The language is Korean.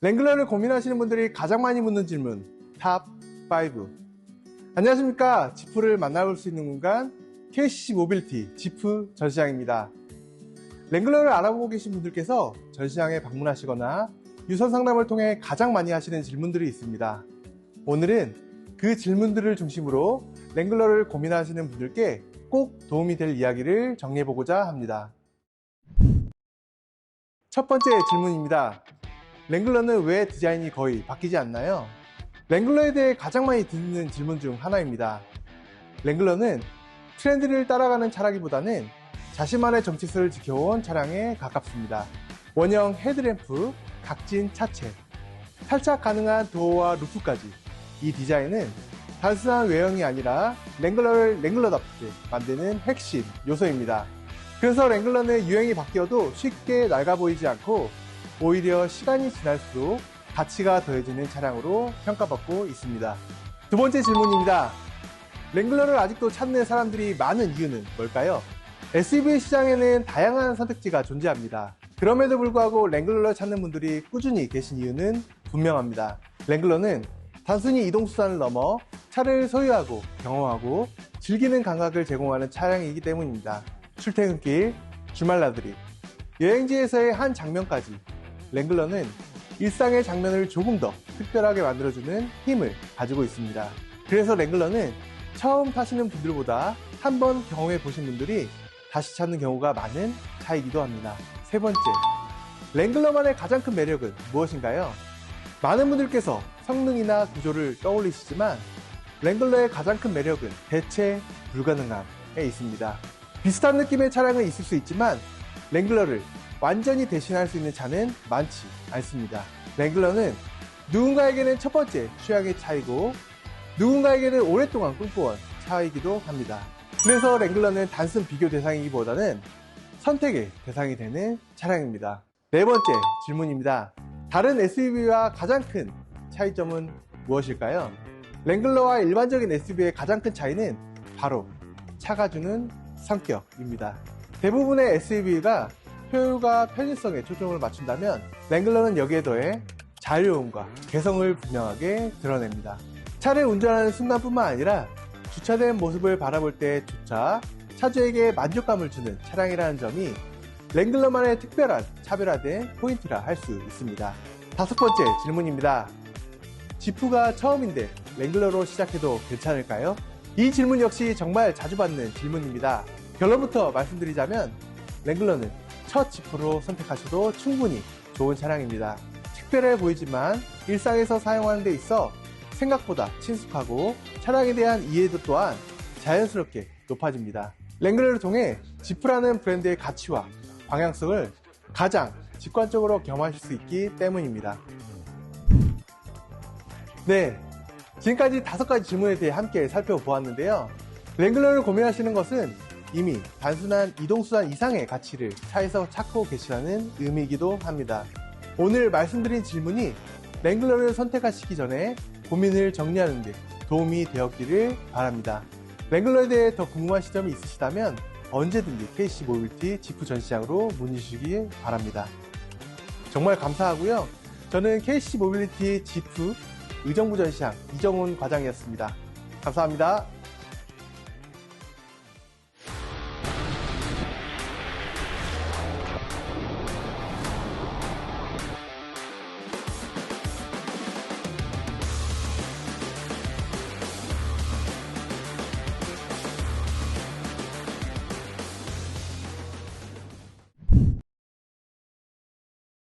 랭글러를 고민하시는 분들이 가장 많이 묻는 질문 탑 5. 안녕하십니까. 지프를 만나볼 수 있는 공간 KCC 모빌티 지프 전시장입니다. 랭글러를 알아보고 계신 분들께서 전시장에 방문하시거나 유선 상담을 통해 가장 많이 하시는 질문들이 있습니다. 오늘은 그 질문들을 중심으로 랭글러를 고민하시는 분들께 꼭 도움이 될 이야기를 정리해보고자 합니다. 첫 번째 질문입니다. 랭글러는 왜 디자인이 거의 바뀌지 않나요? 랭글러에 대해 가장 많이 듣는 질문 중 하나입니다. 랭글러는 트렌드를 따라가는 차라기보다는 자신만의 정체성을 지켜온 차량에 가깝습니다. 원형 헤드램프, 각진 차체, 탈착 가능한 도어와 루프까지 이 디자인은 단순한 외형이 아니라 랭글러를 랭글러답게 만드는 핵심 요소입니다. 그래서 랭글러는 유행이 바뀌어도 쉽게 낡아 보이지 않고 오히려 시간이 지날수록 가치가 더해지는 차량으로 평가받고 있습니다. 두 번째 질문입니다. 랭글러를 아직도 찾는 사람들이 많은 이유는 뭘까요? SUV 시장에는 다양한 선택지가 존재합니다. 그럼에도 불구하고 랭글러를 찾는 분들이 꾸준히 계신 이유는 분명합니다. 랭글러는 단순히 이동수단을 넘어 차를 소유하고 경험하고 즐기는 감각을 제공하는 차량이기 때문입니다. 출퇴근길, 주말 나들이, 여행지에서의 한 장면까지 랭글러는 일상의 장면을 조금 더 특별하게 만들어주는 힘을 가지고 있습니다. 그래서 랭글러는 처음 타시는 분들보다 한 번 경험해 보신 분들이 다시 찾는 경우가 많은 차이기도 합니다. 세 번째, 랭글러만의 가장 큰 매력은 무엇인가요? 많은 분들께서 성능이나 구조를 떠올리시지만 랭글러의 가장 큰 매력은 대체 불가능함에 있습니다. 비슷한 느낌의 차량은 있을 수 있지만 랭글러를 완전히 대신할 수 있는 차는 많지 않습니다. 랭글러는 누군가에게는 첫 번째 취향의 차이고 누군가에게는 오랫동안 꿈꿔온 차이기도 합니다. 그래서 랭글러는 단순 비교 대상이기보다는 선택의 대상이 되는 차량입니다. 네 번째 질문입니다. 다른 SUV와 가장 큰 차이점은 무엇일까요? 랭글러와 일반적인 SUV의 가장 큰 차이는 바로 차가 주는 성격입니다. 대부분의 SUV가 효율과 편의성에 초점을 맞춘다면 랭글러는 여기에 더해 자유로움과 개성을 분명하게 드러냅니다. 차를 운전하는 순간뿐만 아니라 주차된 모습을 바라볼 때조차 차주에게 만족감을 주는 차량이라는 점이 랭글러만의 특별한 차별화된 포인트라 할 수 있습니다. 다섯 번째 질문입니다. 지프가 처음인데 랭글러로 시작해도 괜찮을까요? 이 질문 역시 정말 자주 받는 질문입니다. 결론부터 말씀드리자면 랭글러는 첫 지프로 선택하셔도 충분히 좋은 차량입니다. 특별해 보이지만 일상에서 사용하는 데 있어 생각보다 친숙하고 차량에 대한 이해도 또한 자연스럽게 높아집니다. 랭글러를 통해 지프라는 브랜드의 가치와 방향성을 가장 직관적으로 경험하실 수 있기 때문입니다. 네, 지금까지 다섯 가지 질문에 대해 함께 살펴보았는데요. 랭글러를 고민하시는 것은 이미 단순한 이동수단 이상의 가치를 차에서 찾고 계시다는 의미이기도 합니다. 오늘 말씀드린 질문이 랭글러를 선택하시기 전에 고민을 정리하는 데 도움이 되었기를 바랍니다. 랭글러에 대해 더 궁금하신 점이 있으시다면 언제든지 KC 모빌티 지프 전시장으로 문의 주시기 바랍니다. 정말 감사하고요. 저는 KC 모빌리티 지프 의정부 전시장 이정훈 과장이었습니다. 감사합니다.